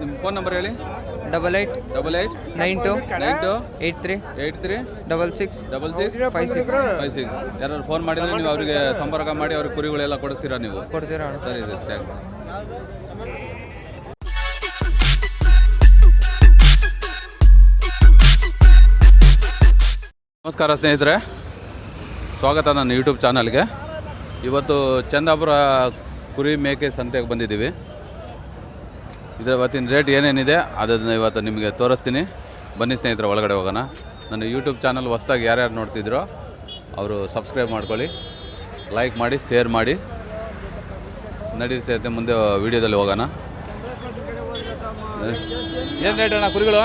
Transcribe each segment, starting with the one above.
ನಿಮ್ಮ phone number ಹೇಳಿ? Double eight double eight nine two nine two eight three eight three double six double six five six. Five six. ಯಾರು phone ಮಾಡಿದ್ರೆ ನೀವು ಅವರಿಗೆ ಸಂಪರ್ಕ ಮಾಡಿ ಅವ್ರಿಗೆ ಕುರಿಗಳೆಲ್ಲ ಕೊಡಿಸ್ತೀರಾ ನೀವು? ಕೊಡ್ತೀರಾ ಅಣ್ಣ. ಸರಿ ಥ್ಯಾಂಕ್ ಯು ನಮಸ್ಕಾರ ಸ್ನೇಹಿತರೆ. ಸ್ವಾಗತ ನನ್ನ ಯೂಟ್ಯೂಬ್ ಚಾನಲ್ಗೆ ಇವತ್ತು ಚಂದಾಪುರ ಕುರಿ ಮೇಕೆ ಸಂತೆಗೆ ಬಂದಿದ್ದೀವಿ. ಇದರ ಇವತ್ತಿನ ರೇಟ್ ಏನೇನಿದೆ ಅದನ್ನು ಇವತ್ತು ನಿಮಗೆ ತೋರಿಸ್ತೀನಿ. ಬನ್ನಿ ಸ್ನೇಹಿತರ ಒಳಗಡೆ ಹೋಗೋಣ. ನನ್ನ ಯೂಟ್ಯೂಬ್ ಚಾನಲ್ ಹೊಸ್ದಾಗಿ ಯಾರ್ಯಾರು ನೋಡ್ತಿದ್ರೋ ಅವರು ಸಬ್ಸ್ಕ್ರೈಬ್ ಮಾಡ್ಕೊಳ್ಳಿ. ಲೈಕ್ ಮಾಡಿ ಶೇರ್ ಮಾಡಿ. ನಡೀರಿ ಸೇರಿತೆ ಮುಂದೆ ವಿಡಿಯೋದಲ್ಲಿ ಹೋಗೋಣ. ಏನು ರೇಟ್ ಅಣ್ಣ ಕುರಿಗಳು?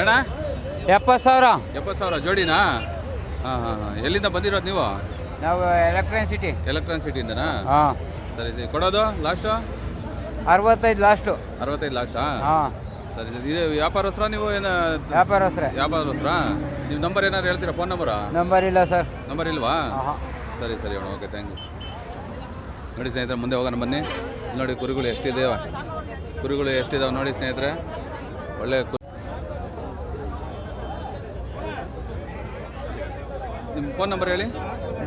ಅಣ್ಣ ಎಪ್ಪತ್ತು ಸಾವಿರ. ಎಪ್ಪತ್ತು ಸಾವಿರ ಜೋಡಿನಾ? ಹಾಂ ಹಾಂ ಹಾಂ. ಎಲ್ಲಿಂದ ಬಂದಿರೋದು ನೀವು? ನಾವು ಎಲೆಕ್ಟ್ರಾನಿಕ್ ಸಿಟಿ ಎಲೆಕ್ಟ್ರಾನ್ ಸಿಟಿಯಿಂದನಾ ಹಾಂ. ಸರಿ ಸರಿ. ಕೊಡೋದು ಲಾಸ್ಟು ಅರವತ್ತೈದು ಲಾಸ್ಟು ಅರವತ್ತೈದು ಲಾಸ್ಟಾ ಹಾಂ. ಸರಿ ಸರಿ. ಇದು ವ್ಯಾಪಾರಸ್ರ ನೀವು ಏನು ವ್ಯಾಪಾರಸ್ರೆ ವ್ಯಾಪಾರಸ್ರ ನೀವು ನಂಬರ್ ಏನಾದ್ರು ಹೇಳ್ತೀರಾ ಫೋನ್ ನಂಬರಾ ನಂಬರ್ ಇಲ್ಲ ಸರ್ ನಂಬರ್ ಇಲ್ವಾ? ಸರಿ ಸರಿ ಮೇಡಮ್ ಓಕೆ ಥ್ಯಾಂಕ್ ಯು ನೋಡಿ ಸ್ನೇಹಿತರೆ ಮುಂದೆ ಹೋಗೋಣ ಬನ್ನಿ. ನೋಡಿ ಕುರಿಗಳು ಎಷ್ಟಿದೆ ಕುರಿಗಳು ಎಷ್ಟಿದಾವೆ ನೋಡಿ ಸ್ನೇಹಿತರೆ. ಒಳ್ಳೆ ನಿಮ್ಮ ಫೋನ್ ನಂಬರ್ ಹೇಳಿ.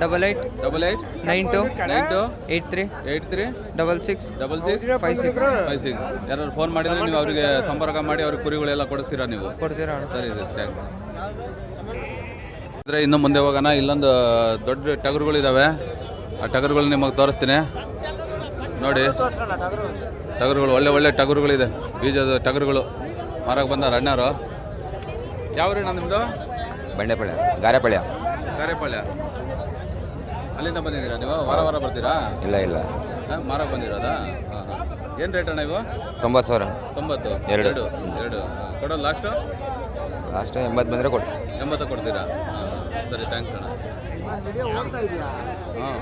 Double eight double eight nine two nine two eight three eight three double six double six five six five six ಯಾರು ಫೋನ್ ಮಾಡಿದ್ರೆ ನೀವು ಅವರಿಗೆ ಸಂಪರ್ಕ ಮಾಡಿ ಅವ್ರಿಗೆ ಕುರಿಗಳೆಲ್ಲ ಕೊಡಿಸ್ತೀರಾ ನೀವು? ಕೊಡ್ತೀರಾ ಸರಿ ಸರ್. ಥ್ಯಾಂಕ್ಸ್ ಅಂದರೆ ಇನ್ನು ಮುಂದೆ ಹೋಗೋಣ. ಇಲ್ಲೊಂದು ದೊಡ್ಡ ಟಗರುಗಳಿದ್ದಾವೆ ಆ ಟಗರುಗಳು ನಿಮಗೆ ತೋರಿಸ್ತೀನಿ. ನೋಡಿ. ಟಗರುಗಳು ಒಳ್ಳೆ ಒಳ್ಳೆ ಟಗರುಗಳಿದೆ. ಬೀಜದ ಟಗರುಗಳು. ಮಾರಕ್ಕೆ ಬಂದ ಅಣ್ಣಾರು ಯಾವ ರೀ ನಿಮ್ಮದು ಬಂಡೆಪಳ್ಯ ಗಾರೆಪಳ್ಯ ಗಾರೆಪಾಳ್ಯ ಅಲ್ಲಿಂದ ಬಂದಿದ್ದೀರಾ ನೀವು? ವಾರ ವಾರ ಬರ್ತೀರಾ? ಇಲ್ಲ ಇಲ್ಲ. ಹಾಂ ಮಾರಕ್ಕೆ ಬಂದಿರೋದಾ? ಹಾಂ ಹಾಂ. ಏನು ರೇಟ್ ಅಣ್ಣ ಇವು? ತೊಂಬತ್ತು ಸಾವಿರ. ತೊಂಬತ್ತು? ಎರಡು. ಎರಡು. ಕೊಡೋದು ಲಾಸ್ಟು ಲಾಸ್ಟ್ ಎಂಬತ್ತು ಬಂದರೆ ಕೊಡಿ. ಎಂಬತ್ತು ಕೊಡ್ತೀರಾ? ಹಾಂ ಸರಿ ಥ್ಯಾಂಕ್ಸ್ ಅಣ್ಣ. ಹಾಂ.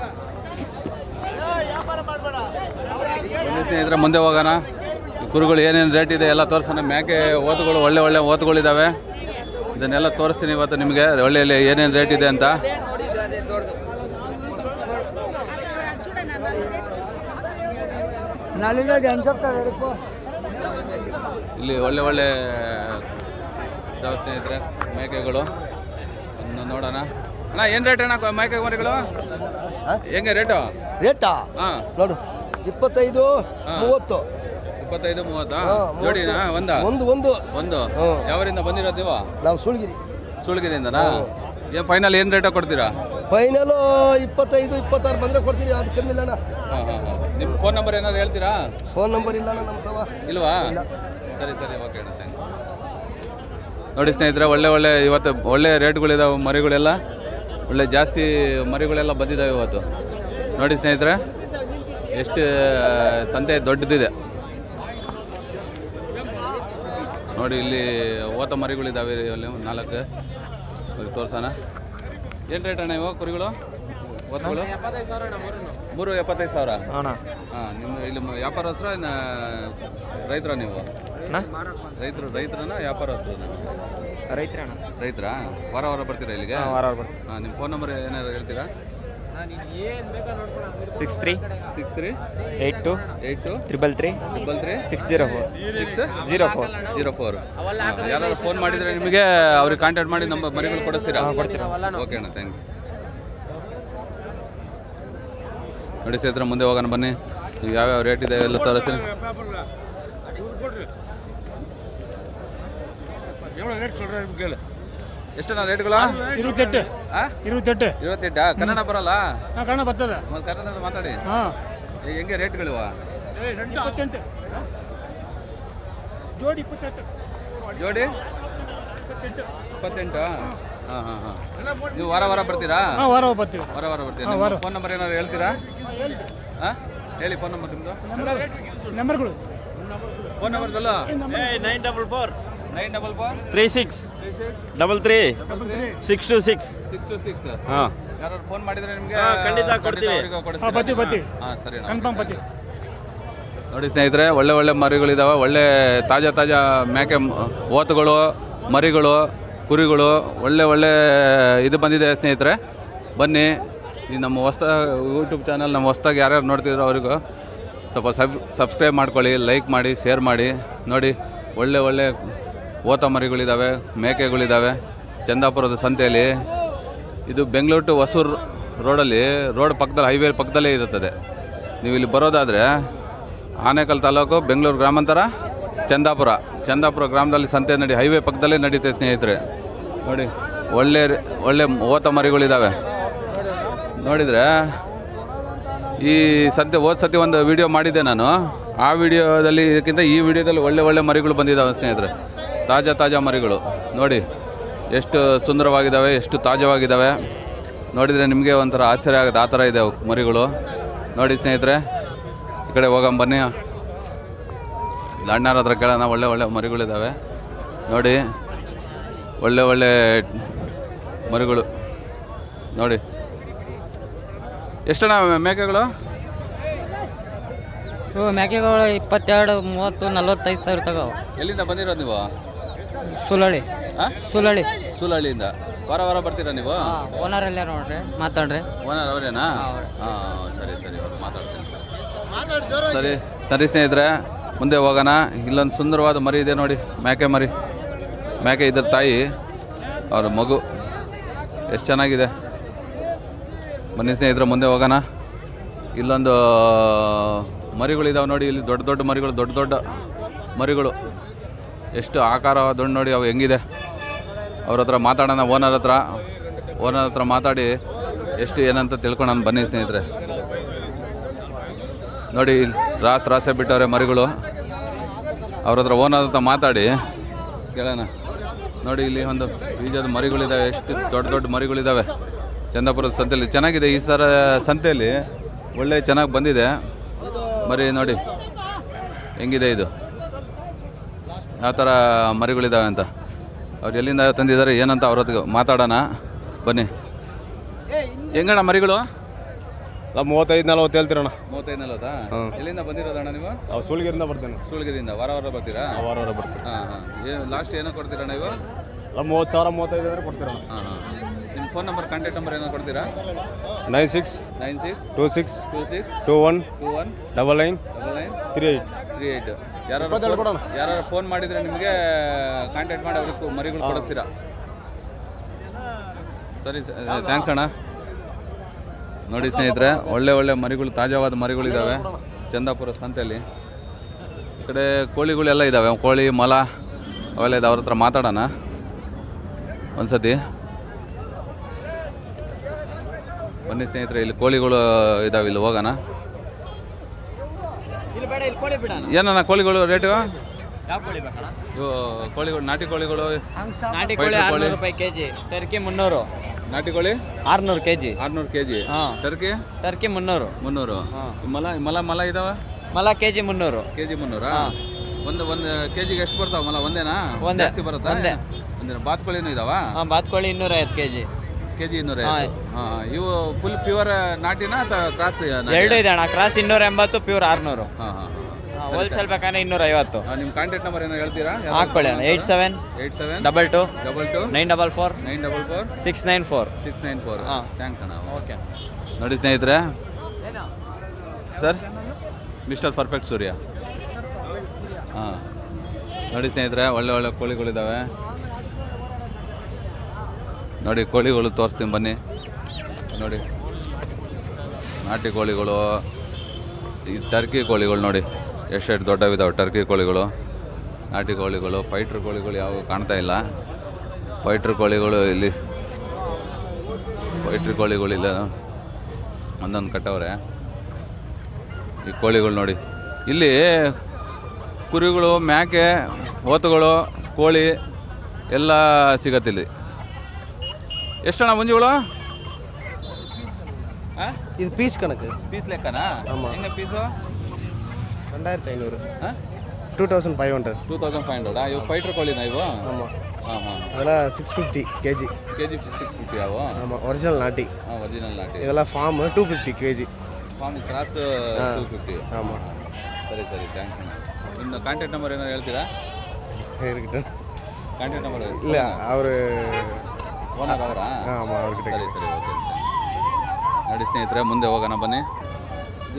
ಸ್ನೇಹಿತರೆ ಮುಂದೆ ಹೋಗೋಣ. ಕುರುಗಳು ಏನೇನು ರೇಟ್ ಇದೆ ಎಲ್ಲ ತೋರಿಸೋಣ. ಮ್ಯಾಕೆ ಓತುಗಳು ಒಳ್ಳೆ ಒಳ್ಳೆ ಓತುಗಳಿದ್ದಾವೆ ಇದನ್ನೆಲ್ಲ ತೋರಿಸ್ತೀನಿ ಇವತ್ತು ನಿಮಗೆ. ಒಳ್ಳೆ ಒಳ್ಳೆ ಏನೇನು ರೇಟ್ ಇದೆ ಅಂತ. ಇಲ್ಲಿ ಒಳ್ಳೆ ಒಳ್ಳೆ ಸ್ನೇಹಿತರೆ ಮೇಕೆಗಳು. ನೋಡೋಣ. ಅಣ್ಣ ಏನು ರೇಟ್ ಅಣ್ಣ ಮೇಕೆ ಮರಿಗಳು ಹೆಂಗೆ ರೇಟು ರೇಟಾ? ಹಾಂ. ನೋಡು ಇಪ್ಪತ್ತೈದು. ಮೂವತ್ತು. ಇಪ್ಪತ್ತೈದು ಮೂವತ್ತಾ. ಜೋಡಿನಾ? ಒಂದ? ಒಂದು ಒಂದು. ಒಂದು. ಯಾವರಿಂದ ಬಂದಿರೋದು ನೀವು? ನಾವು ಸುಳ್ಗಿರಿ. ಸುಳ್ಗಿರಿಯಿಂದನಾ? ಏನು ಫೈನಲ್ ಏನು ರೇಟ ಕೊಡ್ತೀರಾ? ಫೈನಲ್ ಇಪ್ಪತ್ತೈದು ಇಪ್ಪತ್ತಾರು ಬಂದ್ರೆ ಕೊಡ್ತೀರಿ ಅದು ಕಮ್ಮಿ ಇಲ್ಲ ಹಾಂ ಹಾಂ ನಿಮ್ಮ ಫೋನ್ ನಂಬರ್ ಏನಾದ್ರು ಹೇಳ್ತೀರಾ? ಫೋನ್ ನಂಬರ್ ಇಲ್ಲ ನಮ್ಮ ತವ ಇಲ್ವಾ? ಸರಿ ಸರಿ ಓಕೆ ಅಣ್ಣ ನೋಡಿ ಸ್ನೇಹಿತರೆ ಒಳ್ಳೆ ಒಳ್ಳೆ ಇವತ್ತು ಒಳ್ಳೆ ರೇಟ್ಗಳಿದಾವೆ ಮರಿಗಳೆಲ್ಲ. ಒಳ್ಳೆ ಜಾಸ್ತಿ ಮರಿಗಳೆಲ್ಲ ಬಂದಿದ್ದಾವೆ ಇವತ್ತು. ನೋಡಿ ಸ್ನೇಹಿತರೆ ಎಷ್ಟು ಸಂತೆ ದೊಡ್ಡದಿದೆ. ನೋಡಿ ಇಲ್ಲಿ ಓತ ಮರಿಗಳಿದ್ದಾವೆ ಇಲ್ಲಿ ನಾಲ್ಕು. ಅವ್ರಿಗೆ ತೋರ್ಸೋಣ. ಏನು ರೇಟ್ ಅಣ್ಣ ಇವಾಗ ಕುರಿಗಳು? ಓತಗಳು ಮೂರು ಎಪ್ಪತ್ತೈದು ಸಾವಿರ. ಹಾಂ ನಿಮ್ಮ ಇಲ್ಲಿ ವ್ಯಾಪಾರ ಹತ್ರ ಇನ್ನು ರೈತರ ನೀವು? ರೈತರು ರೈತರನ ವ್ಯಾಪಾರಸ್ತ್ರ ರೈತರ ರೈತರ? ವಾರ ವಾರ ಬರ್ತೀರಾ ಇಲ್ಲಿಗೆ? ವಾರ ವಾರ ಬರ್ತೀರಾ ಹಾಂ ನಿಮ್ಮ ಫೋನ್ ನಂಬರ್ ಏನಾದ್ರು ಹೇಳ್ತೀರಾ? Six three. Six three. Eight two. Eight two. Triple three. Triple three. Six zero four. Six zero four. Zero four. ಯಾರು ಫೋನ್ ಮಾಡಿದರೆ ನಿಮಗೆ ಅವ್ರಿಗೆ ಕಾಂಟ್ಯಾಕ್ಟ್ ಮಾಡಿ ನಮ್ಮ ಮನೆಗಳು ಕೊಡಿಸ್ತೀರಾ? ಕೊಡ್ತೀರಾ. ಓಕೆ ಅಣ್ಣ ಥ್ಯಾಂಕ್ ಯು ನೋಡಿ ಸ್ನೇಹಿತರೆ ಮುಂದೆ ಹೋಗೋಣ ಬನ್ನಿ. ನೀವು ಯಾವ್ಯಾವ ರೇಟ್ ಇದೆ ಎಲ್ಲ ತೋರಿಸ್ತೀನಿ ಎಷ್ಟಣ್ಣ ರೇಟ್ಗಳ ಇರುವತ್ತೆಂಟು. ಇರುವತ್ತೆಂಟು. ಇರುವತ್ತೆಂಟಾ. ಕನ್ನಡ ಬರಲ್ಲ? ಕನ್ನಡ ಬರ್ತದೆ. ಮತ್ತೆ ಕನ್ನಡದಲ್ಲಿ ಮಾತಾಡಿ. ಈಗ ಹೆಂಗೆ ರೇಟ್ಗಳು ಇಪ್ಪತ್ತೆಂಟು. ಜೋಡಿ ಇಪ್ಪತ್ತೆಂಟು. ಜೋಡಿ? ಇಪ್ಪತ್ತೆಂಟು. ಹಾಂ. ಹಾಂ ಹಾಂ ನೀವು ವಾರ ವಾರ ಬರ್ತೀರಾ? ವಾರ ಬರ್ತೀವಿ. ವಾರ ವಾರ ಬರ್ತೀರಾ? ಫೋನ್ ನಂಬರ್ ಏನಾದ್ರು ಹೇಳ್ತೀರಾ? ಹಾಂ ಹೇಳಿ ಫೋನ್ ನಂಬರ್ ನಿಮ್ಮದು ನಂಬರ್ಗಳು phone number nine double four. Nine double four three six double three six two six six two six ಹಾಂ. ಯಾರು ಫೋನ್ ಮಾಡಿದ್ರೆ ನಿಮಗೆ ಖಂಡಿತ ಕೊಡ್ತೀವಿ. ಹಾಂ ಬರ್ತೀವಿ ಬರ್ತೀವಿ. ಹಾಂ ಸರಿ ಕನ್ಫರ್ಮ್ ಬರ್ತೀವಿ. ನೋಡಿ ಸ್ನೇಹಿತರೆ ಒಳ್ಳೆ ಒಳ್ಳೆ ಮರಿಗಳಿದಾವೆ. ಒಳ್ಳೆ ತಾಜಾ ತಾಜಾ ಮೇಕೆ ಓತುಗಳು ಮರಿಗಳು ಕುರಿಗಳು ಒಳ್ಳೆ ಒಳ್ಳೆ ಇದು ಬಂದಿದೆ ಸ್ನೇಹಿತರೆ. ಬನ್ನಿ ಈ ನಮ್ಮ ಹೊಸ ಯೂಟ್ಯೂಬ್ ಚಾನಲ್ ನಮ್ಮ ಹೊಸ್ದಾಗಿ ಯಾರ್ಯಾರು ನೋಡ್ತಿದ್ರು ಅವ್ರಿಗೂ ಸ್ವಲ್ಪ ಸಬ್ ಸಬ್ಸ್ಕ್ರೈಬ್ ಮಾಡ್ಕೊಳ್ಳಿ ಲೈಕ್ ಮಾಡಿ ಶೇರ್ ಮಾಡಿ. ನೋಡಿ ಒಳ್ಳೆ ಒಳ್ಳೆ ಓತ ಮರಿಗಳಿದ್ದಾವೆ ಮೇಕೆಗಳಿದ್ದಾವೆ ಚಂದಾಪುರದ ಸಂತೆಯಲ್ಲಿ. ಇದು ಬೆಂಗಳೂರು ಟು ಹೊಸೂರು ರೋಡಲ್ಲಿ, ರೋಡ್ ಪಕ್ಕದಲ್ಲಿ, ಹೈವೇ ಪಕ್ಕದಲ್ಲೇ ಇರುತ್ತದೆ. ನೀವು ಇಲ್ಲಿ ಬರೋದಾದರೆ ಆನೇಕಲ್ ತಾಲೂಕು, ಬೆಂಗಳೂರು ಗ್ರಾಮಾಂತರ, ಚಂದಾಪುರ. ಚಂದಾಪುರ ಗ್ರಾಮದಲ್ಲಿ ಸಂತೆ ನಡಿ, ಹೈವೇ ಪಕ್ಕದಲ್ಲೇ ನಡೀತೆ ಸ್ನೇಹಿತರೆ. ನೋಡಿ, ಒಳ್ಳೆ ಒಳ್ಳೆ ಓತ ಮರಿಗಳಿದ್ದಾವೆ ನೋಡಿದರೆ, ಈ ಸದ್ಯ ಹೋದ ಸತಿ ಒಂದು ವಿಡಿಯೋ ಮಾಡಿದ್ದೆ ನಾನು. ಆ ವಿಡಿಯೋದಲ್ಲಿ, ಇದಕ್ಕಿಂತ ಈ ವಿಡಿಯೋದಲ್ಲಿ ಒಳ್ಳೆ ಒಳ್ಳೆ ಮರಿಗಳು ಬಂದಿದ್ದಾವೆ ಸ್ನೇಹಿತರೆ. ತಾಜಾ ತಾಜಾ ಮರಿಗಳು. ನೋಡಿ ಎಷ್ಟು ಸುಂದರವಾಗಿದ್ದಾವೆ ಎಷ್ಟು ತಾಜಾವಾಗಿದ್ದಾವೆ. ನೋಡಿದರೆ ನಿಮಗೆ ಒಂಥರ ಆಶ್ಚರ್ಯ ಆಗುತ್ತೆ ಆ ಥರ ಇದೆ ಮರಿಗಳು. ನೋಡಿ ಸ್ನೇಹಿತರೆ ಈ ಕಡೆ ಹೋಗಂ ಬನ್ನಿ. ಅಣ್ಣಾರ ಹತ್ರ ಕೇಳೋಣ ಒಳ್ಳೆ ಒಳ್ಳೆ ಮರಿಗಳಿದ್ದಾವೆ. ನೋಡಿ ಒಳ್ಳೆ ಒಳ್ಳೆ ಮರಿಗಳು. ನೋಡಿ. ಎಷ್ಟಣ್ಣ ಮೇಕೆಗಳು? ಮೇಕೆಗಳು ಇಪ್ಪತ್ತೆರಡು ಮೂವತ್ತು ನಲ್ವತ್ತೈದು ಸಾವಿರ ತಗೋ. ಎಲ್ಲಿಂದ ಬಂದಿರೋದು ನೀವು? ಸುಲಳಿ. ಹಾಂ ಸುಲಳಿ. ಸೂಲಹಳ್ಳಿಯಿಂದ ವಾರ ವಾರ ಬರ್ತೀರಾ ನೀವು? ಓನರ್ ಅಲ್ಲೇ ನೋಡ್ರಿ ಮಾತಾಡ್ರಿ. ಓನರ್ ಅವರೇನಾ? ಹಾಂ ಸರಿ ಸರಿ ಮಾತಾಡ್ತೀನಿ. ಸರಿ ಸರಿ ಸ್ನೇಹಿತರೆ ಮುಂದೆ ಹೋಗೋಣ. ಇಲ್ಲೊಂದು ಸುಂದರವಾದ ಮರಿ ಇದೆ ನೋಡಿ ಮೇಕೆ ಮರಿ. ಮೇಕೆ ಇದ್ರ ತಾಯಿ ಅವ್ರ ಮಗು. ಎಷ್ಟು ಚೆನ್ನಾಗಿದೆ. ಬನ್ನಿ ಸ್ನೇಹಿತರೆ ಮುಂದೆ ಹೋಗೋಣ. ಇಲ್ಲೊಂದು ಮರಿಗಳಿದಾವೆ ನೋಡಿ ಇಲ್ಲಿ ದೊಡ್ಡ ದೊಡ್ಡ ಮರಿಗಳು ದೊಡ್ಡ ದೊಡ್ಡ ಮರಿಗಳು. ಎಷ್ಟು ಆಕಾರ ದೊಡ್ಡ ನೋಡಿ ಅವು ಹೆಂಗಿದೆ? ಅವ್ರ ಹತ್ರ ಮಾತಾಡೋಣ ಓನರ್ ಹತ್ರ. ಓನರ್ ಹತ್ರ ಮಾತಾಡಿ, ಎಷ್ಟು ಏನಂತ ತಿಳ್ಕೊಳ್ಳೋಣ ಬನ್ನಿ ಸ್ನೇಹಿತರೆ. ನೋಡಿ, ರಾಸ್, ರಾಸೆ ಬಿಟ್ಟವ್ರೆ ಮರಿಗಳು. ಅವ್ರ ಹತ್ರ ಓನರ್ ಹತ್ರ ಮಾತಾಡಿ, ಕೇಳೋಣ. ನೋಡಿ, ಇಲ್ಲಿ ಒಂದು ಬೀಜದ ಮರಿಗಳಿದ್ದಾವೆ ಎಷ್ಟು ದೊಡ್ಡ ದೊಡ್ಡ ಮರಿಗಳಿದ್ದಾವೆ ಚಂದಾಪುರದ ಸಂತೆಯಲ್ಲಿ. ಚೆನ್ನಾಗಿದೆ ಈ ಸರ ಸಂತೆಯಲ್ಲಿ. ಒಳ್ಳೆ, ಚೆನ್ನಾಗಿ ಬಂದಿದೆ. ಮರಿ ನೋಡಿ, ಹೆಂಗಿದೆ ಇದು? ಯಾವ ಥರ ಮರಿಗಳಿದ್ದಾವೆ ಅಂತ. ಅವ್ರು ಎಲ್ಲಿಂದ ತಂದಿದ್ದಾರೆ ಏನಂತ ಅವ್ರ ಹತ್ರ ಮಾತಾಡೋಣ. ಬನ್ನಿ. ಹೆಂಗಣ್ಣ ಮರಿಗಳು? ನಾವು ಮೂವತ್ತೈದು ನಲ್ವತ್ತು ಹೇಳ್ತೀರಣ್ಣ. ಮೂವತ್ತೈದು ನಲ್ವತ್ತಾ. ಎಲ್ಲಿಂದ ಬಂದಿರೋದಣ್ಣ ನೀವು? ನಾವು ಸುಳ್ಗಿರಿಂದ ಬರ್ತೇನೆ ಸುಳ್ಗಿರಿಂದ ವಾರ ವಾರ ಬರ್ತೀರಾ? ವಾರ ವಾರ ಬರ್ತೀವಿ. ಹಾಂ ಹಾಂ. ಏನು ಲಾಸ್ಟ್ ಏನೋ ಕೊಡ್ತೀರಣ್ಣ ನೀವು ನಾವು ಮೂವತ್ತು ಸಾವಿರ ಮೂವತ್ತೈದು ಅಂದರೆ ಕೊಡ್ತೀರಣ್ಣ. ಹಾಂ ಹಾಂ. ನಿಮ್ಮ ಫೋನ್ ನಂಬರ್ ಕಾಂಟ್ಯಾಕ್ಟ್ ನಂಬರ್ ಏನೋ ಕೊಡ್ತೀರಾ? Nine six nine six two six two six two one two one double nine double nine three eight three eight. ಯಾರು ಯಾರು ಫೋನ್ ಮಾಡಿದರೆ ನಿಮಗೆ ಕಾಂಟ್ಯಾಕ್ಟ್ ಮಾಡಿ ಅವ್ರಿಗೆ ಮರಿಗಳು ಕೊಡಿಸ್ತೀರಾ? ಸರಿ ಥ್ಯಾಂಕ್ಸ್ ಅಣ್ಣ. ನೋಡಿ ಸ್ನೇಹಿತರೆ ಒಳ್ಳೆ ಒಳ್ಳೆ ಮರಿಗಳು ತಾಜಾವಾದ ಮರಿಗಳಿದ್ದಾವೆ ಚಂದಾಪುರ ಸಂತೆಯಲ್ಲಿ. ಈ ಕಡೆ ಕೋಳಿಗಳೆಲ್ಲ ಇದ್ದಾವೆ ಕೋಳಿ ಮಲ ಅವೆಲ್ಲ ಇದೆ ಅವ್ರ ಹತ್ರ ಮಾತಾಡೋಣ. ಒಂದ್ಸತಿ. ಬನ್ನಿ ಸ್ನೇಹಿತರೆ ಇಲ್ಲಿ ಕೋಳಿಗಳು ಇದಾವೆ ಇಲ್ಲಿ ಹೋಗೋಣ. ಏನಣ್ಣ ಕೋಳಿಗಳು ರೇಟು ಇವು ಕೋಳಿಗಳು ನಾಟಿ ಕೋಳಿಗಳು ನಾಟಿ ಕೋಳಿ ಆರ್ನೂರು ರೂಪಾಯಿ ಕೆಜಿ ಟರ್ಕಿ ಮುನ್ನೂರು. ನಾಟಿ ಕೋಳಿ? ಆರ್ನೂರು ಕೆ ಜಿ ಆರ್ನೂರು ಕೆ ಜಿ ಹಾಂ. ಟರ್ಕಿ? ಟರ್ಕಿ ಮುನ್ನೂರು. ಮುನ್ನೂರು. ಮಲ ಮಲ ಮಲ ಇದಾವ? ಮಲ ಕೆ ಜಿ ಮುನ್ನೂರು. ಕೆ ಜಿ ಮುನ್ನೂರಾ ಒಂದು ಒಂದು ಕೆ ಜಿಗೆ ಎಷ್ಟು ಬರ್ತಾವ ಮಲ? ಒಂದೇನಾ? ಒಂದೇ. ಬರುತ್ತಾ? ಒಂದೇ. ಬಾತ್ಕೋಳಿನೂ ಇದಾವ? ಬಾತ್ಕೋಳಿ ಇನ್ನೂರೈವತ್ತು ಕೆ ಜಿ ಕೆ ಜಿ ಇನ್ನೂರ ಹಾಂ. ಹಾಂ ಇವು ಫುಲ್ ಪ್ಯೂರ್ ನಾಟಿನಾ ಅಥವಾ ಕ್ರಾಸ್ ಎರಡು ಇದೆ ಅಣ್ಣ. ಕ್ರಾಸ್ ಇನ್ನೂರ ಎಂಬತ್ತು ಪ್ಯೂರ್ ಆರ್ನೂರು. ಹಾಂ ಹಾಂ ಹೋಲ್ಸೇಲ್ ಬೇಕಂದ್ರೆ ಇನ್ನೂರ ಐವತ್ತು ನಿಮ್ಮ ಕಾಂಟ್ಯಾಕ್ಟ್ ನಂಬರ್ ಏನೋ ಹೇಳ್ತೀರಾ? ಹಾಕೊಳ್ಳಿ ಅಣ್ಣ. Eight seven eight seven double two double two nine double four nine double four six nine four six nine four ಹಾಂ. ಥ್ಯಾಂಕ್ಸ್ ಅಣ್ಣ. ಓಕೆ ನೋಡಿ ಸ್ನೇಹಿತರೆ. ಸರ್ ಮಿಸ್ಟರ್ ಪರ್ಫೆಕ್ಟ್ ಸೂರ್ಯ ಹಾಂ. ನೋಡಿ ಸ್ನೇಹಿತರೆ ಒಳ್ಳೆ ಒಳ್ಳೆ ಕೋಳಿಗಳಿದ್ದಾವೆ ನೋಡಿ, ಕೋಳಿಗಳು ತೋರಿಸ್ತೀನಿ ಬನ್ನಿ. ನೋಡಿ, ನಾಟಿ ಕೋಳಿಗಳು, ಈ ಟರ್ಕಿ ಕೋಳಿಗಳು ನೋಡಿ. ಎಷ್ಟೆಷ್ಟು ದೊಡ್ಡವಿದ್ದಾವೆ ಟರ್ಕಿ ಕೋಳಿಗಳು. ನಾಟಿ ಕೋಳಿಗಳು ಫೈಟ್ರ್ ಕೋಳಿಗಳು ಯಾವ ಕಾಣ್ತಾ ಇಲ್ಲ. ಫೈಟ್ರ್ ಕೋಳಿಗಳು ಇಲ್ಲಿ. ಪೈಟ್ರ್ ಕೋಳಿಗಳು ಇಲ್ಲ. ಒಂದೊಂದು ಕಟ್ಟವ್ರೆ. ಈ ಕೋಳಿಗಳು ನೋಡಿ. ಇಲ್ಲಿ ಕುರಿಗಳು ಮೇಕೆ ಓತುಗಳು ಕೋಳಿ ಎಲ್ಲ ಸಿಗತ್ತಿಲ್ಲಿ ಎಷ್ಟಣ್ಣ ಮುಂಜಿಗಳು ಇದು ಪೀಸ್ ಕಣಕ್ಕೆ ಪೀಸ್ ಲೆಕ್ಕನಾ ஆமா. ಹೆಂಗೆ ಪೀಸು ரெண்டாயிரத்தி ஐநூறு ಹಾಂ two thousand five hundred two thousand five ಹಂಡ್ರೆಡಾ ಇವು ಫೈಟ್ರ್ ಕೋಳಿನಾ ಇವು ஆமாம் ಹಾಂ ಹಾಂ அதெல்லாம் six fifty KG K G six fifty ಅವು ஆமாம் ஒரிஜினல் நாட்டி ಹಾಂ ಒರಿಜಿನಲ್ ನಾಟಿ இதெல்லாம் farm two fifty KG farm cross two fifty ஆமாம் ಸರಿ ಸರಿ ಥ್ಯಾಂಕ್ಸ್ ಇನ್ನು ಕಾಂಟ್ಯಾಕ್ಟ್ ನಂಬರ್ ಏನಾರು ಹೇಳ್ತೀರಾ இருக்கட்டும் ಕಾಂಟ್ಯಾಕ್ಟ್ ನಂಬರ್ இல்லை அவர் ನೋಡಿ ಸ್ನೇಹಿತರೆ ಮುಂದೆ ಹೋಗೋಣ ಬನ್ನಿ.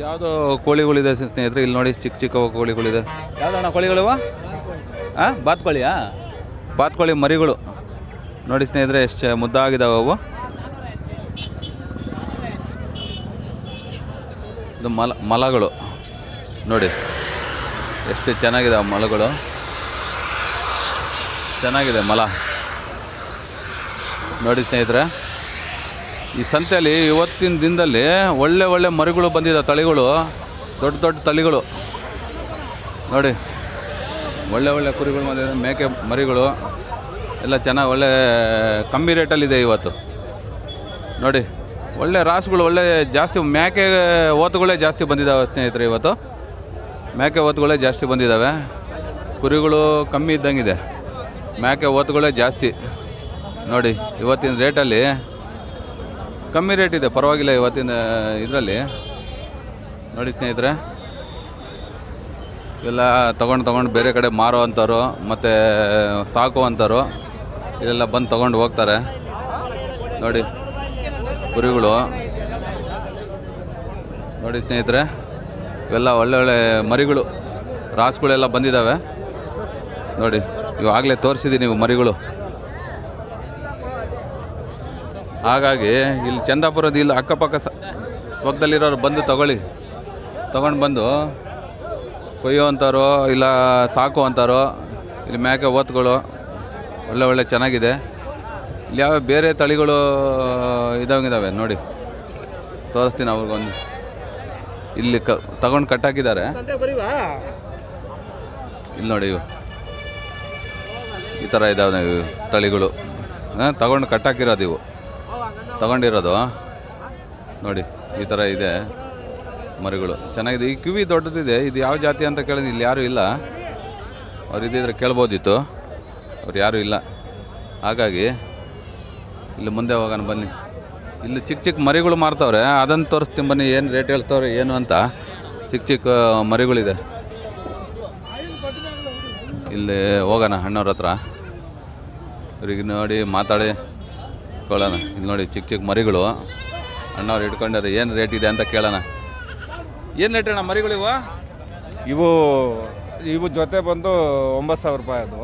ಯಾವುದೋ ಕೋಳಿಗಳಿದೆ ಸ್ನೇಹಿತರೆ ಇಲ್ಲಿ ನೋಡಿ ಚಿಕ್ಕ ಚಿಕ್ಕ ಕೋಳಿಗಳಿದೆ. ಹಾ ಬಾತ್ ಹಾಂ ಬಾತ್ಕೋಳಿಯಾ? ಬಾತ್ಕೋಳಿ ಮರಿಗಳು. ನೋಡಿ ಸ್ನೇಹಿತರೆ ಎಷ್ಟು ಮುದ್ದಾಗಿದಾವೆ ಅವು. ಇದು ಮಲ ಮಲಗಳು. ನೋಡಿ ಎಷ್ಟು ಚೆನ್ನಾಗಿದೆ ಮಲಗಳು. ಚೆನ್ನಾಗಿದೆ ಮಲ. ನೋಡಿ ಸ್ನೇಹಿತರೆ, ಈ ಸಂತೆಯಲ್ಲಿ ಇವತ್ತಿನ ದಿನದಲ್ಲಿ ಒಳ್ಳೆ ಒಳ್ಳೆ ಮರಿಗಳು ಬಂದಿದೆ, ತಳಿಗಳು, ದೊಡ್ಡ ದೊಡ್ಡ ತಳಿಗಳು. ನೋಡಿ, ಒಳ್ಳೆ ಒಳ್ಳೆ ಕುರಿಗಳು ಬಂದಿದೆ, ಮೇಕೆ ಮರಿಗಳು, ಎಲ್ಲ ಚೆನ್ನಾಗಿ ಒಳ್ಳೆ ಕಮ್ಮಿ ರೇಟಲ್ಲಿದೆ ಇವತ್ತು. ನೋಡಿ, ಒಳ್ಳೆ ರಾಸುಗಳು, ಒಳ್ಳೆ ಜಾಸ್ತಿ, ಮೇಕೆ ಓತುಗಳೇ ಜಾಸ್ತಿ ಬಂದಿದ್ದಾವೆ ಸ್ನೇಹಿತರೆ ಇವತ್ತು. ಮೇಕೆ ಓತುಗಳೇ ಜಾಸ್ತಿ ಬಂದಿದ್ದಾವೆ ಕುರಿಗಳು ಕಮ್ಮಿ ಇದ್ದಂಗಿದೆ. ಮೇಕೆ ಓತುಗಳೇ ಜಾಸ್ತಿ. ನೋಡಿ, ಇವತ್ತಿನ ರೇಟಲ್ಲಿ ಕಮ್ಮಿ ರೇಟ್ ಇದೆ, ಪರವಾಗಿಲ್ಲ ಇವತ್ತಿನ ಇದರಲ್ಲಿ. ನೋಡಿ ಸ್ನೇಹಿತರೆ, ಇವೆಲ್ಲ ತೊಗೊಂಡು ತೊಗೊಂಡು ಬೇರೆ ಕಡೆ ಮಾರೋ ಅಂಥವ್ರು ಮತ್ತು ಸಾಕುವಂಥವ್ರು ಇದೆಲ್ಲ ಬಂದು ತೊಗೊಂಡು ಹೋಗ್ತಾರೆ. ನೋಡಿ, ಕುರಿಗಳು. ನೋಡಿ ಸ್ನೇಹಿತರೆ, ಇವೆಲ್ಲ ಒಳ್ಳೊಳ್ಳೆ ಒಳ್ಳೆ ಮರಿಗಳು, ರಾಸುಗಳೆಲ್ಲ ಬಂದಿದ್ದಾವೆ. ನೋಡಿ, ಇವಾಗಲೇ ತೋರಿಸಿದ್ದೀನಿ ನೀವು ಮರಿಗಳು. ಹಾಗಾಗಿ ಇಲ್ಲಿ ಚಂದಾಪುರದ ಇಲ್ಲಿ ಅಕ್ಕಪಕ್ಕ ಸ ಪಕ್ಕದಲ್ಲಿರೋರು ಬಂದು ತಗೊಳ್ಳಿ. ತಗೊಂಡು ಬಂದು ಕೊಯ್ಯೋ ಅಂತಾರೋ ಇಲ್ಲ ಸಾಕು ಅಂತಾರೋ ಇಲ್ಲಿ ಮೇಕೆ ಓತ್ಗಳು ಒಳ್ಳೆ ಒಳ್ಳೆ ಚೆನ್ನಾಗಿದೆ. ಇಲ್ಲಿ ಯಾವ ಬೇರೆ ತಳಿಗಳು ಇದಾವಿದ್ದಾವೆ ನೋಡಿ. ತೋರಿಸ್ತೀನಿ ಅವ್ರಿಗೊಂದು. ಇಲ್ಲಿ ಕ ತಗೊಂಡು ಕಟ್ಟಾಕಿದ್ದಾರೆ ಇಲ್ಲಿ ನೋಡಿ ಇವು. ಈ ಥರ ಇದಾವೆ ತಳಿಗಳು. ಹಾಂ ತಗೊಂಡು ಕಟ್ಟಾಕಿರೋದು ಇವು. ತಗೊಂಡಿರೋದು. ನೋಡಿ, ಈ ಥರ ಇದೆ ಮರಿಗಳು. ಚೆನ್ನಾಗಿದೆ. ಈ ಕಿವಿ ದೊಡ್ಡದಿದೆ. ಇದು ಯಾವ ಜಾತಿ ಅಂತ ಕೇಳಿದ್ರೆ ಇಲ್ಲಿ ಯಾರೂ ಇಲ್ಲ. ಅವ್ರು ಇದ್ದಿದ್ರೆ ಕೇಳ್ಬೋದಿತ್ತು. ಅವ್ರು ಯಾರೂ ಇಲ್ಲ. ಹಾಗಾಗಿ ಇಲ್ಲಿ ಮುಂದೆ ಹೋಗೋಣ, ಬನ್ನಿ. ಇಲ್ಲಿ ಚಿಕ್ಕ ಚಿಕ್ಕ ಮರಿಗಳು ಮಾರ್ತವ್ರೆ. ಅದನ್ನು ತೋರಿಸ್ತೀನಿ ಬನ್ನಿ, ಏನು ರೇಟ್ ಹೇಳ್ತವ್ರೆ, ಏನು ಅಂತ. ಚಿಕ್ಕ ಚಿಕ್ಕ ಮರಿಗಳಿದೆ. ಇಲ್ಲಿ ಹೋಗೋಣ, ಅಣ್ಣವ್ರ ಹತ್ರ. ಇವ್ರಿಗೆ ನೋಡಿ, ಮಾತಾಡಿ. ಕೊಳ್ಳೋಣ ಇಲ್ಲಿ ನೋಡಿ ಚಿಕ್ಕ ಚಿಕ್ಕ ಮರಿಗಳು. ಅಣ್ಣವ್ರು ಇಟ್ಕೊಂಡಾರೆ ಏನು ರೇಟ್ ಇದೆ ಅಂತ ಕೇಳೋಣ. ಏನು ರೇಟ್ ಅಣ್ಣ ಮರಿಗಳು ಇವು? ಇವು ಜೊತೆ ಬಂದು ಒಂಬತ್ತು ಸಾವಿರ ರೂಪಾಯಿ ಅದು.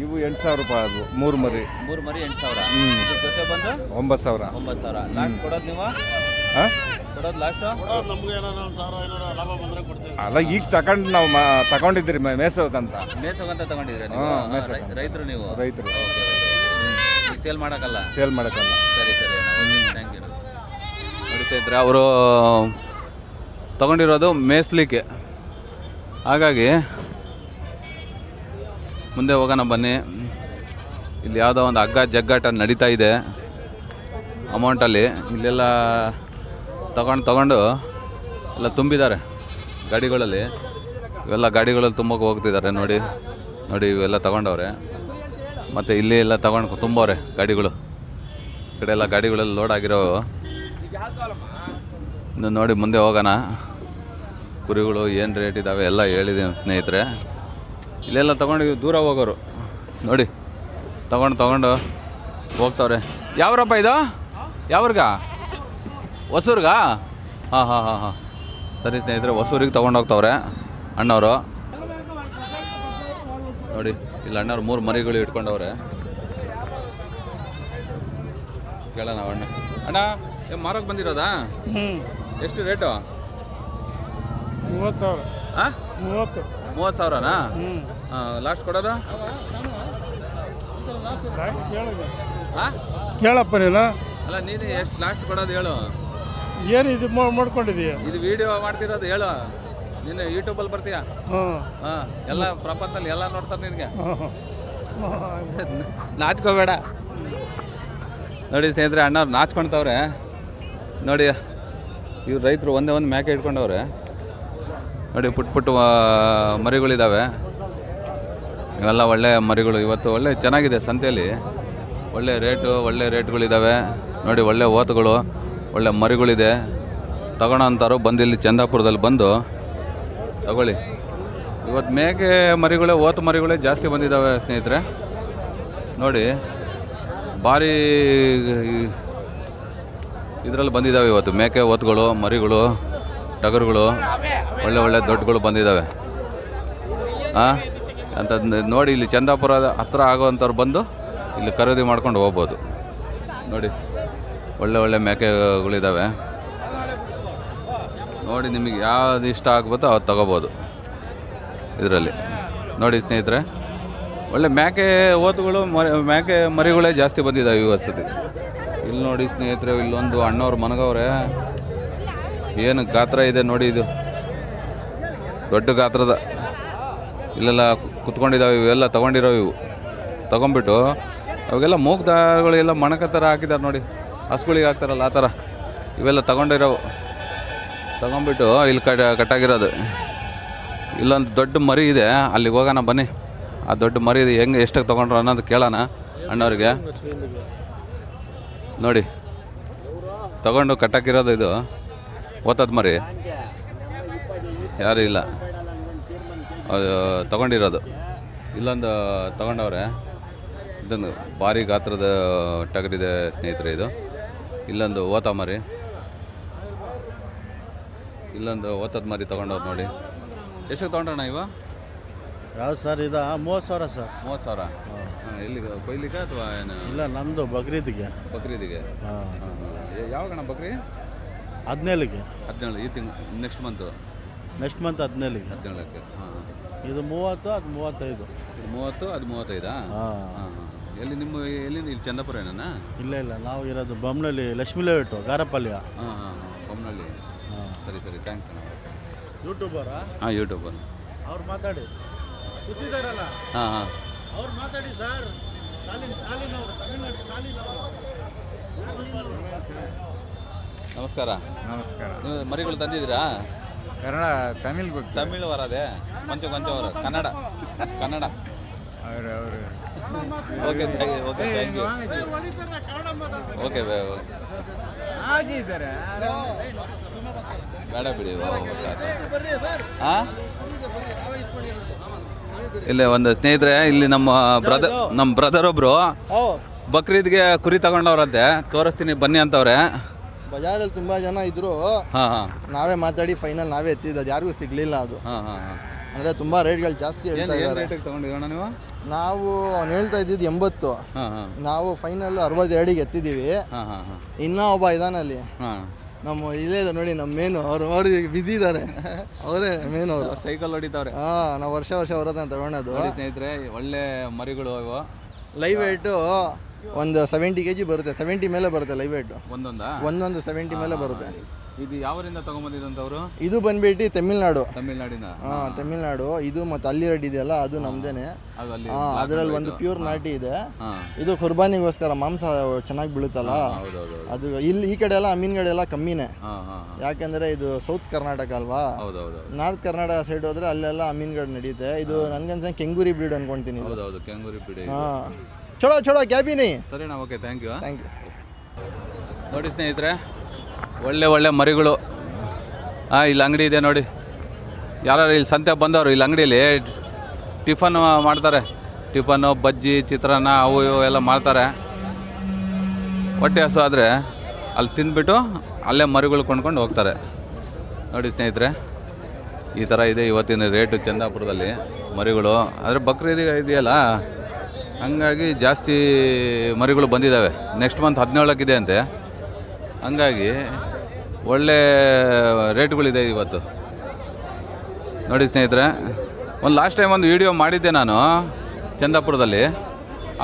ಇವು ಎಂಟು ಸಾವಿರ ರೂಪಾಯಿ ಅದು ಮೂರು ಮರಿ. ಮೂರು ಮರಿ ಎಂಟು ಸಾವಿರ. ಇದ್ರ ಜೊತೆ ಬಂದು? ಒಂಬತ್ತು ಸಾವಿರ. ಒಂಬತ್ತು ಸಾವಿರ. ಲಾಸ್ಟ್ ಕೊಡೋದು ನೀವು? ಹಾಂ? ಕೊಡೋದು ಲಾಸ್ಟು ಅಲ್ಲ ಈಗ ತಗೊಂಡು ನಾವು ಮಾ ತಗೊಂಡಿದ್ದೀರಿ ಮೇ- ಮೇಸೋಕಂತ ಮೇಸೋಗಂತ ತಗೊಂಡಿದ್ರೆ ಹಾ, ರೈತರು ನೀವು? ರೈತರು. ಸೇಲ್ ಮಾಡೋಕ್ಕಲ್ಲ? ಸೇಲ್ ಮಾಡೋಕ್ಕಲ್ಲ. ಸರಿ ಸರಿ ಥ್ಯಾಂಕ್ ಯು ನಡೀತಾ ಇದ್ರೆ ಅವರು ತಗೊಂಡಿರೋದು ಮೇಸ್ಲಿಕ್ಕೆ ಹಾಗಾಗಿ ಮುಂದೆ ಹೋಗೋಣ ಬನ್ನಿ. ಇಲ್ಲಿ ಯಾವುದೋ ಒಂದು ಹಗ್ಗ ಜಗ್ಗಾಟ ನಡೀತಾ ಇದೆ ಅಮೌಂಟಲ್ಲಿ. ಇಲ್ಲೆಲ್ಲ ತಗೊಂಡು ತಗೊಂಡು ಎಲ್ಲ ತುಂಬಿದ್ದಾರೆ ಗಾಡಿಗಳಲ್ಲಿ. ಇವೆಲ್ಲ ಗಾಡಿಗಳಲ್ಲಿ ತುಂಬಕ್ಕೆ ಹೋಗ್ತಿದ್ದಾರೆ ನೋಡಿ. ನೋಡಿ ಇವೆಲ್ಲ ತಗೊಂಡವ್ರೆ. ಮತ್ತು ಇಲ್ಲಿ ಎಲ್ಲ ತಗೊಂಡು ತುಂಬವ್ರೆ ಗಾಡಿಗಳು. ಈ ಕಡೆ ಎಲ್ಲ ಗಾಡಿಗಳೆಲ್ಲ ಲೋಡ್ ಆಗಿರೋ ಇನ್ನು ನೋಡಿ ಮುಂದೆ ಹೋಗೋಣ. ಕುರಿಗಳು ಏನು ರೇಟ್ ಇದ್ದಾವೆ ಎಲ್ಲ ಹೇಳಿದ್ದೀನಿ ಸ್ನೇಹಿತರೆ. ಇಲ್ಲೆಲ್ಲ ತೊಗೊಂಡು ದೂರ ಹೋಗೋರು. ನೋಡಿ, ತಗೊಂಡು ತಗೊಂಡು ಹೋಗ್ತಾವ್ರೆ. ಯಾವ್ರಪ್ಪ ಇದು? ಯಾವ್ರಿಗ? ಹೊಸೂರ್ಗ? ಹಾಂ ಹಾಂ ಹಾಂ ಹಾಂ. ಸರಿ ಸ್ನೇಹಿತರೆ, ಹೊಸೂರಿಗೆ ತೊಗೊಂಡು ಹೋಗ್ತಾವ್ರೆ ಅಣ್ಣವರು. ನೋಡಿ ಇಲ್ಲಿ ಅಣ್ಣವ್ರು ಮೂರು ಮರಿಗಳು ಇಟ್ಕೊಂಡವ್ರೆ. ಕೇಳೋಣ ಅಣ್ಣ. ಅಣ್ಣ ಏ ಮಾರೋಕೆ ಬಂದಿರೋದಾ? ಎಷ್ಟು ರೇಟು? ಮೂವತ್ತು ಸಾವಿರ. ಹಾಂ ಮೂವತ್ತು. ಮೂವತ್ತು ಸಾವಿರನಾ? ಹಾಂ ಲಾಸ್ಟ್ ಕೊಡೋದು? ಹಾಂ ಕೇಳಪ್ಪ ನೀನು. ಅಲ್ಲ ನೀನು ಎಷ್ಟು ಲಾಸ್ಟ್ ಕೊಡೋದು ಹೇಳು. ಏನು ಇದು ಮಾಡ್ಕೊಂಡಿದೀಯ? ಇದು ವಿಡಿಯೋ ಮಾಡ್ತಿರೋದು ಹೇಳು. ನೀನು ಯೂಟ್ಯೂಬಲ್ಲಿ ಬರ್ತೀಯಾ? ಹ್ಞೂ ಹಾಂ ಎಲ್ಲ ಪ್ರಪಂಚದಲ್ಲಿ ಎಲ್ಲ ನೋಡ್ತಾರೆ ನಿನಗೆ. ನಾಚ್ಕೋಬೇಡ. ನೋಡಿ ಸ್ನೇಹಿತರೆ ಅಣ್ಣವ್ರು ನಾಚ್ಕೊಳ್ತವ್ರೆ ನೋಡಿ ಇವ್ರು ರೈತರು ಒಂದೇ ಒಂದು ಮೇಕೆ ಇಟ್ಕೊಂಡವ್ರೆ ನೋಡಿ ಪುಟ್ ಪುಟ್ಟು ಮರಿಗಳಿದ್ದಾವೆ ಇವೆಲ್ಲ ಒಳ್ಳೆ ಮರಿಗಳು. ಇವತ್ತು ಒಳ್ಳೆ ಚೆನ್ನಾಗಿದೆ ಸಂತೆಯಲ್ಲಿ. ಒಳ್ಳೆ ರೇಟು ಒಳ್ಳೆ ರೇಟ್ಗಳಿದ್ದಾವೆ ನೋಡಿ ಒಳ್ಳೆ ಓತುಗಳು ಒಳ್ಳೆ ಮರಿಗಳಿದೆ. ತಗೋಣ ಅಂತಾರೋ ಬಂದಿಲ್ಲಿ ಇಲ್ಲಿ ಚಂದಾಪುರದಲ್ಲಿ ಬಂದು ತಗೊಳ್ಳಿ. ಇವತ್ತು ಮೇಕೆ ಮರಿಗಳೇ, ಓತು ಮರಿಗಳೇ ಜಾಸ್ತಿ ಬಂದಿದ್ದಾವೆ ಸ್ನೇಹಿತರೆ. ನೋಡಿ, ಭಾರಿ ಇದರಲ್ಲಿ ಬಂದಿದ್ದಾವೆ ಇವತ್ತು. ಮೇಕೆ, ಓತ್ಗಳು, ಮರಿಗಳು, ಟಗರುಗಳು, ಒಳ್ಳೆ ಒಳ್ಳೆ ದೊಡ್ಡಗಳು ಬಂದಿದ್ದಾವೆ ಹಾಂ ಅಂತ ನೋಡಿ, ಇಲ್ಲಿ ಚಂದಾಪುರದ ಹತ್ರ ಆಗೋವಂಥವ್ರು ಬಂದು ಇಲ್ಲಿ ಖರೀದಿ ಮಾಡ್ಕೊಂಡು ಹೋಗ್ಬೋದು. ನೋಡಿ, ಒಳ್ಳೆ ಒಳ್ಳೆ ಮೇಕೆಗಳಿದ್ದಾವೆ ನೋಡಿ ನಿಮಗೆ ಯಾವ್ದು ಇಷ್ಟ ಆಗ್ಬೋದು ಅದು ತಗೋಬೋದು ಇದರಲ್ಲಿ. ನೋಡಿ ಸ್ನೇಹಿತರೆ, ಒಳ್ಳೆ ಮೇಕೆ ಓತುಗಳು ಮರಿ, ಮೇಕೆ ಮರಿಗಳೇ ಜಾಸ್ತಿ ಬಂದಿದ್ದಾವೆ ಈ ವಸತಿ ಇಲ್ಲಿ ನೋಡಿ ಸ್ನೇಹಿತರೆ, ಇಲ್ಲೊಂದು ಅಣ್ಣವ್ರು ಮನಗವ್ರೆ. ಏನು ಗಾತ್ರ ಇದೆ ನೋಡಿ ಇದು. ದೊಡ್ಡ ಗಾತ್ರದ. ಇಲ್ಲೆಲ್ಲ ಕುತ್ಕೊಂಡಿದ್ದಾವೆ ಇವೆಲ್ಲ ತೊಗೊಂಡಿರೋ ಇವು. ತೊಗೊಂಬಿಟ್ಟು ಅವಾಗೆಲ್ಲ ಮೂಗ್ ದಾರಗಳೆಲ್ಲ ಮಣಕ ಥರ ಹಾಕಿದ್ದಾರೆ ನೋಡಿ. ಹಸುಗಳಿಗೆ ಹಾಕ್ತಾರಲ್ಲ ಆ ಥರ. ಇವೆಲ್ಲ ತಗೊಂಡಿರೋವು. ತಗೊಂಡ್ಬಿಟ್ಟು ಇಲ್ಲಿ ಕಟ್ ಕಟ್ಟಾಗಿರೋದು. ಇಲ್ಲೊಂದು ದೊಡ್ಡ ಮರಿ ಇದೆ. ಅಲ್ಲಿಗೆ ಹೋಗೋಣ ಬನ್ನಿ. ಆ ದೊಡ್ಡ ಮರಿ ಇದೆ. ಹೆಂಗೆ ಎಷ್ಟಕ್ಕೆ ತೊಗೊಂಡ್ರು ಅನ್ನೋದು ಕೇಳೋಣ ಅಣ್ಣವ್ರಿಗೆ. ನೋಡಿ. ತಗೊಂಡು ಕಟ್ಟಾಕಿರೋದು ಇದು. ಓತದ ಮರಿ. ಯಾರು ಇಲ್ಲ. ತಗೊಂಡಿರೋದು. ಇಲ್ಲೊಂದು ತಗೊಂಡವ್ರೆ. ಇದೊಂದು ಭಾರಿ ಗಾತ್ರದ ಟಗರಿದೆ ಸ್ನೇಹಿತರೆ ಇದು. ಇಲ್ಲೊಂದು ಓತ ಮರಿ. ಇಲ್ಲೊಂದು ಓತದ ಮರಿ ಹೋಗಿ ನೋಡಿ. ಎಷ್ಟು ತಗೊಂಡ್ರಣ್ಣ ಇವ? ಯಾವ್ದು ಸರ್ ಇದು? ಮೂವತ್ತು ಸಾವಿರ ಸರ್. ಮೂವತ್ತು ಸಾವಿರ? ಹಾಂ. ಎಲ್ಲಿ ಕೊಯ್ಲಿಕ್ಕೆ ಅಥವಾ ಏನು? ಇಲ್ಲ ನಮ್ಮದು ಬಕ್ರೀದಿಗೆ. ಬಕ್ರೀದಿಗೆ? ಹಾಂ. ಹಾಂ ಹಾಂ. ಯಾವಾಗಣ್ಣ ಬಕ್ರಿ? ಹದಿನೇಳಿಗೆ. ಹದಿನೇಳು ಈ ತಿಂಗ್ ನೆಕ್ಸ್ಟ್ ಮಂತು ನೆಕ್ಸ್ಟ್ ಮಂತ್ ಹದಿನೇಳಿಗೆ. ಹದಿನೇಳಕ್ಕೆ ಹಾಂ. ಇದು ಮೂವತ್ತು ಅದು ಮೂವತ್ತೈದು. ಇದು ಮೂವತ್ತು ಅದು ಮೂವತ್ತೈದಾ? ಹಾಂ. ಹಾಂ ಹಾಂ. ಎಲ್ಲಿ ನಿಮ್ಮ ಎಲ್ಲಿ ಇಲ್ಲಿ ಚಂದಪುರ ಏನಣ್ಣ? ಇಲ್ಲ ಇಲ್ಲ. ನಾವು ಇರೋದು ಬೊಮ್ಮನಳ್ಳಿ ಲಕ್ಷ್ಮೀ ಲೇಔಟು ಗಾರಪಲ್ಯ ಹಾಂ ಹಾಂ ಹಾಂ. ಸರಿ ಸರಿ ಥ್ಯಾಂಕ್ಸ್ ಅಣ್ಣ. ಯೂಟ್ಯೂಬರಾ ಹಾಂ ಯೂಟ್ಯೂಬರ್ ಅವ್ರು ಮಾತಾಡಿ. ಕೂತಿದಾರಲ್ಲ ಹಾಂ ಹಾಂ. ಅವ್ರು ಮಾತಾಡಿ ಸರ್. ನಮಸ್ಕಾರ. ನಮಸ್ಕಾರ. ನೀವು ಮರಿಗಳು ತಂದಿದ್ದೀರಾ? ಕನ್ನಡ ತಮಿಳ್ ತಮಿಳು ವರದೆ? ಕೊಂಚ ಕೊಂಚ ವರ. ಕನ್ನಡ. ಕನ್ನಡ. ಅವರು ಅವರು. Okay okay thank you okay ಬೇಡ ಬಿಡಿ ಹಾಂ ಇಲ್ಲೇ ಒಂದು ಸ್ನೇಹಿತರೆ ಇಲ್ಲಿ ನಮ್ಮ ಬ್ರದರ್ ನಮ್ಮ ಬ್ರದರ್ ಒಬ್ರು ಬಕ್ರೀದ್ಗೆ ಕುರಿ ತಗೊಂಡವ್ರಂತೆ. ತೋರಿಸ್ತೀನಿ ಬನ್ನಿ ಅಂತವ್ರೆ. ಬಜಾರಲ್ಲಿ ತುಂಬಾ ಜನ ಇದ್ರು. ಹಾಂ ಹಾಂ. ನಾವೇ ಮಾತಾಡಿ ಫೈನಲ್ ನಾವೇ ಎತ್ತಿದ್ದು ಅದು ಯಾರಿಗೂ ಸಿಗ್ಲಿಲ್ಲ ಅದು. ಹಾಂ ಹಾಂ ಹಾಂ. ಅಂದ್ರೆ ತುಂಬಾ ರೇಟ್ಗಳು ಜಾಸ್ತಿ ಹೇಳ್ತಾ ಏನು ಇದ್ದಾರೆ. ರೇಟಿಗೆ ತಗೊಂಡಿರೋಣ ನೀವು? ನಾವು ಅವ್ನು ಹೇಳ್ತಾ ಇದ್ದಿದ್ದು ಎಂಬತ್ತು. ನಾವು ಫೈನಲ್ ಅರವತ್ತೆರಡಿಗೆ ಎತ್ತಿದ್ದೀವಿ. ಇನ್ನೂ ಒಬ್ಬ ಇದಾನಲ್ಲಿ. ನಮ್ಮ ಇಲ್ಲೇ ಇದೆ ನೋಡಿ ನಮ್ಮ ಮೇನು ಅವರು. ಅವ್ರು ಈಗ ಬಿದ್ದಿದ್ದಾರೆ. ಅವರೇ ಮೇನ್ ಅವರು. ಸೈಕಲ್ ಹೊಡಿತಾವ್ರೆ. ಹಾ ನಾವು ವರ್ಷ ವರ್ಷ ಅವ್ರ ಹತ್ರ ತಗೊಳೋದು. ಸ್ನೇಹಿತರೆ ಒಳ್ಳೆ ಮರಿಗಳು ಇವು ಲೈವ್ ವೇಟು ಒಂದು ಸೆವೆಂಟಿ ಕೆ ಜಿ ಬರುತ್ತೆ. ಸೆವೆಂಟಿ ಮೇಲೆ ಬರುತ್ತೆ ಲೈವ್ ವೇಟು ಒಂದೊಂದಾ? ಒಂದೊಂದು ಸೆವೆಂಟಿ ಮೇಲೆ ಬರುತ್ತೆ. ಇದು ಯಾವರಿಂದ ತಗೊಂಬಂದಿದಂತವ್ರು ಇದು ಬಂದ್ಬಿಟ್ಟು ತಮಿಳ್ನಾಡು. ತಮಿಳ್ನಾಡಿನ? ಹಾ ತಮಿಳ್ನಾಡು. ಇದು ಮತ್ತೆ ಅಲ್ಲಿ ರೆಡ್ ಇದೆಯಲ್ಲ ಅದು ನಮ್ದೇನೆ. ಅದು ಅಲ್ಲಿ ಹಾ ಅದರಲ್ಲಿ ಒಂದು ಪ್ಯೂರ್ ನಾಟಿ ಇದೆ. ಇದು ಕುರ್ಬಾನಿಗೋಸ್ಕರ ಮಾಂಸ ಚೆನ್ನಾಗಿ ಬೀಳುತ್ತಲ್ಲ? ಹೌದೌದು ಅದು ಇಲ್ಲಿ ಈ ಕಡೆ ಎಲ್ಲ ಮೀನುಗಡೆ ಎಲ್ಲ ಕಮ್ಮಿನೇ. ಯಾಕಂದ್ರೆ ಹಾಂ ಹಾಂ. ಯಾಕೆಂದ್ರೆ ಇದು ಸೌತ್ ಕರ್ನಾಟಕ ಅಲ್ವಾ? ಹೌದೌದು ನಾರ್ತ್ ಕರ್ನಾಟಕ ಸೈಡ್ ಹೋದ್ರೆ ಅಲ್ಲೆಲ್ಲ ಮೀನುಗಳು ನಡೆಯುತ್ತೆ ಇದು ನನ್ಗನ್ಸ ಕೆಂಗೂರಿ ಬ್ರೀಡ್ ಅನ್ಕೊಂತೀನಿ. ಹೌದೌದು ಹಾ. ಚಲೋ ಚಲೋ ಕ್ಯಾಬಿನಿ. ಸರಿನಾ okay thank you thank you ನೋಡಿ ಸ್ನೇಹಿತರೆ ಒಳ್ಳೆ ಒಳ್ಳೆ ಮರಿಗಳು. ಹಾಂ ಇಲ್ಲಿ ಅಂಗಡಿ ಇದೆ ನೋಡಿ. ಯಾರು ಇಲ್ಲಿ ಸಂತೆ ಬಂದವರು ಇಲ್ಲಿ ಅಂಗಡಿಯಲ್ಲಿ ಟಿಫನ್ ಮಾಡ್ತಾರೆ. ಟಿಫನ್ನು, ಬಜ್ಜಿ, ಚಿತ್ರಾನ್ನ, ಅವು ಇವು ಎಲ್ಲ ಮಾಡ್ತಾರೆ. ಹೊಟ್ಟೆ ಹಸು ಆದರೆ ಅಲ್ಲಿ ತಿಂದ್ಬಿಟ್ಟು ಅಲ್ಲೇ ಮರಿಗಳು ಕೊಂಡ್ಕೊಂಡು ಹೋಗ್ತಾರೆ. ನೋಡಿ ಸ್ನೇಹಿತರೆ, ಈ ಥರ ಇದೆ ಇವತ್ತಿನ ರೇಟು ಚಂದಾಪುರದಲ್ಲಿ ಮರಿಗಳು. ಆದರೆ ಬಕ್ರೀದಿಗೆ ಇದೆಯಲ್ಲ, ಹಂಗಾಗಿ ಜಾಸ್ತಿ ಮರಿಗಳು ಬಂದಿದ್ದಾವೆ. ನೆಕ್ಸ್ಟ್ ಮಂತ್ ಹದಿನೇಳಕ್ಕಿದೆ ಅಂತೆ. ಹಂಗಾಗಿ ಒಳ್ಳೆ ರೇಟ್ಗಳಿದೆ ಇವತ್ತು. ನೋಡಿ ಸ್ನೇಹಿತರೆ, ಒಂದು ಲಾಸ್ಟ್ ಟೈಮ್ ಒಂದು ವಿಡಿಯೋ ಮಾಡಿದ್ದೆ ನಾನು, ಚಂದಾಪುರದಲ್ಲಿ.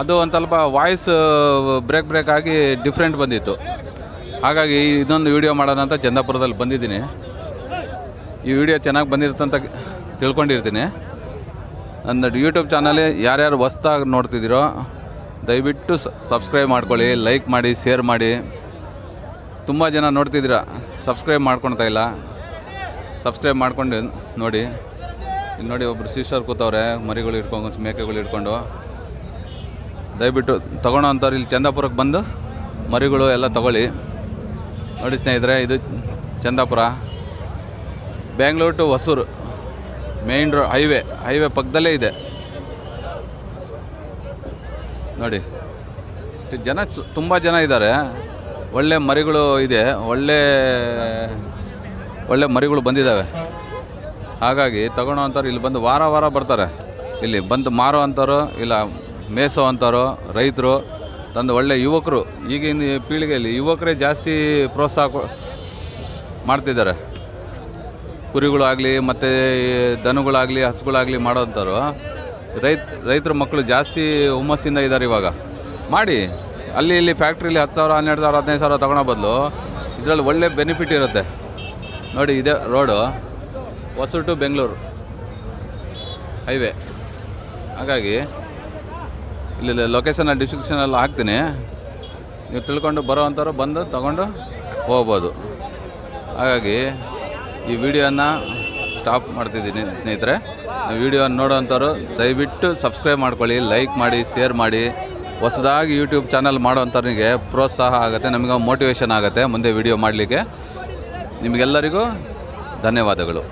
ಅದು ಒಂದು ಸ್ವಲ್ಪ ವಾಯ್ಸ್ ಬ್ರೇಕ್ ಬ್ರೇಕ್ ಆಗಿ ಡಿಫ್ರೆಂಟ್ ಬಂದಿತ್ತು. ಹಾಗಾಗಿ ಇದೊಂದು ವಿಡಿಯೋ ಮಾಡೋಣ ಅಂತ ಚಂದಾಪುರದಲ್ಲಿ ಬಂದಿದ್ದೀನಿ. ಈ ವಿಡಿಯೋ ಚೆನ್ನಾಗಿ ಬಂದಿರುತ್ತಂತ ತಿಳ್ಕೊಂಡಿರ್ತೀನಿ. ನನ್ನ ಯೂಟ್ಯೂಬ್ ಚಾನಲ್ ಯಾರ್ಯಾರು ಹೊಸ್ದಾಗಿ ನೋಡ್ತಿದ್ದೀರೋ, ದಯವಿಟ್ಟು ಸಬ್ಸ್ಕ್ರೈಬ್ ಮಾಡ್ಕೊಳ್ಳಿ ಲೈಕ್ ಮಾಡಿ ಶೇರ್ ಮಾಡಿ. ತುಂಬ ಜನ ನೋಡ್ತಿದ್ದೀರ? ಸಬ್ಸ್ಕ್ರೈಬ್ ಮಾಡ್ಕೊಳ್ತಾ ಇಲ್ಲ. ಸಬ್ಸ್ಕ್ರೈಬ್ ಮಾಡ್ಕೊಂಡು ನೋಡಿ. ಇಲ್ಲಿ ನೋಡಿ ಒಬ್ಬರು ಸಿಸ್ಟರ್ ಕೂತವ್ರೆ, ಮರಿಗಳು ಇಟ್ಕೊಂಡು ಮೇಕೆಗಳು ಇಟ್ಕೊಂಡು ದಯವಿಟ್ಟು ತೊಗೊಳೋ ಅಂಥವ್ರು ಇಲ್ಲಿ ಚಂದಾಪುರಕ್ಕೆ ಬಂದು ಮರಿಗಳು ಎಲ್ಲ ತಗೊಳ್ಳಿ. ನೋಡಿ ಸ್ನೇಹಿತರೆ, ಇದು Chandapura. Bangalore to Hosur. Main road highway highway ಪಕ್ಕದಲ್ಲೇ ಇದೆ. ನೋಡಿ ಜನ ತುಂಬ ಜನ ಇದ್ದಾರೆ. ಒಳ್ಳೆ ಮರಿಗಳು ಇದೆ, ಒಳ್ಳೆ ಒಳ್ಳೆ ಮರಿಗಳು ಬಂದಿದ್ದಾವೆ ಹಾಗಾಗಿ ತಗೊಳ್ಳೋ ಇಲ್ಲಿ ಬಂದು ವಾರ ವಾರ ಬರ್ತಾರೆ. ಇಲ್ಲಿ ಬಂದು ಮಾರೋ ಅಂಥವ್ರು, ಇಲ್ಲ ಮೇಸೋ ಅಂಥವ್ರು, ರೈತರು, ತಂದು ಒಳ್ಳೆ ಯುವಕರು, ಈಗಿನ ಪೀಳಿಗೆಯಲ್ಲಿ ಯುವಕರೇ ಜಾಸ್ತಿ ಪ್ರೋತ್ಸಾಹ ಮಾಡ್ತಿದ್ದಾರೆ. ಕುರಿಗಳಾಗಲಿ ಮತ್ತು ದನಗಳಾಗಲಿ, ಹಸುಗಳಾಗಲಿ ಮಾಡೋಂಥವ್ರು ರೈತ, ರೈತರ ಮಕ್ಕಳು ಜಾಸ್ತಿ ಹುಮ್ಮಸ್ಸಿಂದ ಇದ್ದಾರೆ ಇವಾಗ. ಮಾಡಿ. ಅಲ್ಲಿ ಇಲ್ಲಿ ಫ್ಯಾಕ್ಟ್ರಿಲಿ ಹತ್ತು ಸಾವಿರ, ಹನ್ನೆರಡು ಸಾವಿರ, ಹದಿನೈದು ಸಾವಿರ ತಗೊಳ್ಳೋ ಬದಲು ಇದರಲ್ಲಿ ಒಳ್ಳೆ ಬೆನಿಫಿಟ್ ಇರುತ್ತೆ. ನೋಡಿ ಇದೇ road Hosur to Bengaluru. Highway ಹಾಗಾಗಿ ಇಲ್ಲಿ ಲೊಕೇಶನ್ ಡಿಸ್ಕ್ರಿಪ್ಷನಲ್ಲಿ ಹಾಕ್ತೀನಿ. ನೀವು ತಿಳ್ಕೊಂಡು ಬರೋ ಅಂಥವ್ರು ಬಂದು ತಗೊಂಡು ಹೋಗ್ಬೋದು. ಹಾಗಾಗಿ ಈ ವಿಡಿಯೋನ ಸ್ಟಾಪ್ ಮಾಡ್ತಿದ್ದೀನಿ ಸ್ನೇಹಿತರೆ. ವಿಡಿಯೋ ನೋಡೋವಂಥವ್ರು ದಯವಿಟ್ಟು ಸಬ್ಸ್ಕ್ರೈಬ್ ಮಾಡ್ಕೊಳ್ಳಿ ಲೈಕ್ ಮಾಡಿ ಶೇರ್ ಮಾಡಿ. ಹೊಸದಾಗಿ ಯೂಟ್ಯೂಬ್ ಚಾನಲ್ ಮಾಡೋವಂಥವ್ರಿಗೆ ಪ್ರೋತ್ಸಾಹ ಆಗುತ್ತೆ ನಮಗೆ ಮೋಟಿವೇಶನ್ ಆಗುತ್ತೆ ಮುಂದೆ ವಿಡಿಯೋ ಮಾಡಲಿಕ್ಕೆ. ನಿಮಗೆಲ್ಲರಿಗೂ ಧನ್ಯವಾದಗಳು.